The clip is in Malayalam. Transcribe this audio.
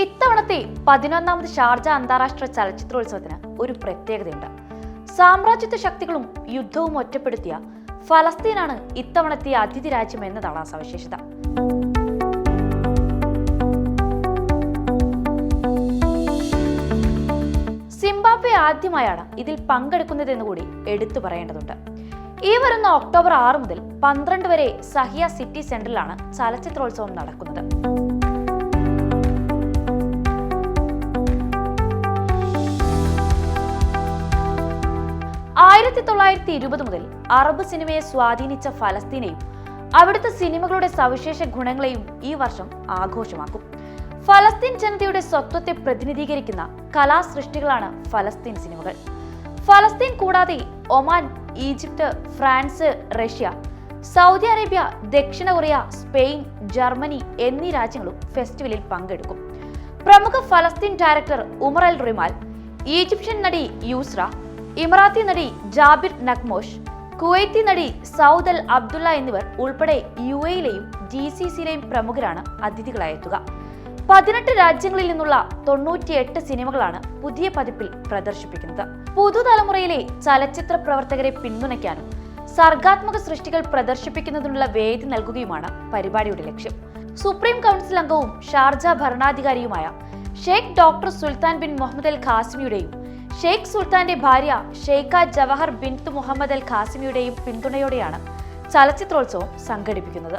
ഇത്തവണത്തെ പതിനൊന്നാമത് ഷാർജ അന്താരാഷ്ട്ര ചലച്ചിത്രോത്സവത്തിന് ഒരു പ്രത്യേകതയുണ്ട്. സാമ്രാജ്യത്വ ശക്തികളും യുദ്ധവും ഒറ്റപ്പെടുത്തിയ ഫലസ്തീനാണ് ഇത്തവണത്തെ അതിഥി രാജ്യം എന്നതാണ് ആ സവിശേഷത. സിംബാബ്വെ ആദ്യമായാണ് ഇതിൽ പങ്കെടുക്കുന്നതെന്ന് കൂടി എടുത്തു പറയേണ്ടതുണ്ട്. ഈ വരുന്ന ഒക്ടോബർ ആറ് മുതൽ പന്ത്രണ്ട് വരെ സഹിയ സിറ്റി സെന്ററിലാണ് ചലച്ചിത്രോത്സവം നടക്കുന്നത്. ആയിരത്തി തൊള്ളായിരത്തി ഇരുപത് മുതൽ അറബ് സിനിമയെ സ്വാധീനിച്ച ഫലസ്തീനെയും അവിടുത്തെ സിനിമകളുടെ സവിശേഷ ഗുണങ്ങളെയും ഈ വർഷം ആഘോഷമാക്കും. ഫലസ്തീൻ ജനതയുടെ സ്വത്വത്തെ പ്രതിനിധീകരിക്കുന്ന കലാസൃഷ്ടികളാണ് ഫലസ്തീൻ സിനിമകൾ. ഫലസ്തീൻ കൂടാതെ Oman Egypt France Russia Saudi Arabia ദക്ഷിണ കൊറിയ സ്പെയിൻ ജർമ്മനി എന്നീ രാജ്യങ്ങളും ഫെസ്റ്റിവലിൽ പങ്കെടുക്കും. പ്രമുഖ ഫലസ്തീൻ director Umar Al Rimal Egyptian നടി യൂസ്ര ഇമറാത്തി നടി ജാബിർ നഖ്മോഷ് കുവൈത്തി നടി സൗദ് അൽ അബ്ദുള്ള എന്നിവർ ഉൾപ്പെടെ യു എയിലെയും ജി സി സിയിലെയും പ്രമുഖരാണ് അതിഥികളായെത്തുക പതിനെട്ട് രാജ്യങ്ങളിൽ നിന്നുള്ള തൊണ്ണൂറ്റിയെട്ട് സിനിമകളാണ് പുതിയ പതിപ്പിൽ പ്രദർശിപ്പിക്കുന്നത്. പുതുതലമുറയിലെ ചലച്ചിത്ര പ്രവർത്തകരെ പിന്തുണയ്ക്കാനും സർഗാത്മക സൃഷ്ടികൾ പ്രദർശിപ്പിക്കുന്നതിനുള്ള വേദി നൽകുകയുമാണ് പരിപാടിയുടെ ലക്ഷ്യം. സുപ്രീം കൗൺസിൽ അംഗവും Sharjah ഭരണാധികാരിയുമായ Sheikh doctor Sultan bin Muhammad Al ഖാസിമിയുടെയും Sheikh സുൽത്താന്റെ ഭാര്യ Sheikha Jawahar bint Muhammad Al ഖാസിമിയുടെയും പിന്തുണയോടെയാണ് ചലച്ചിത്രോത്സവം സംഘടിപ്പിക്കുന്നത്.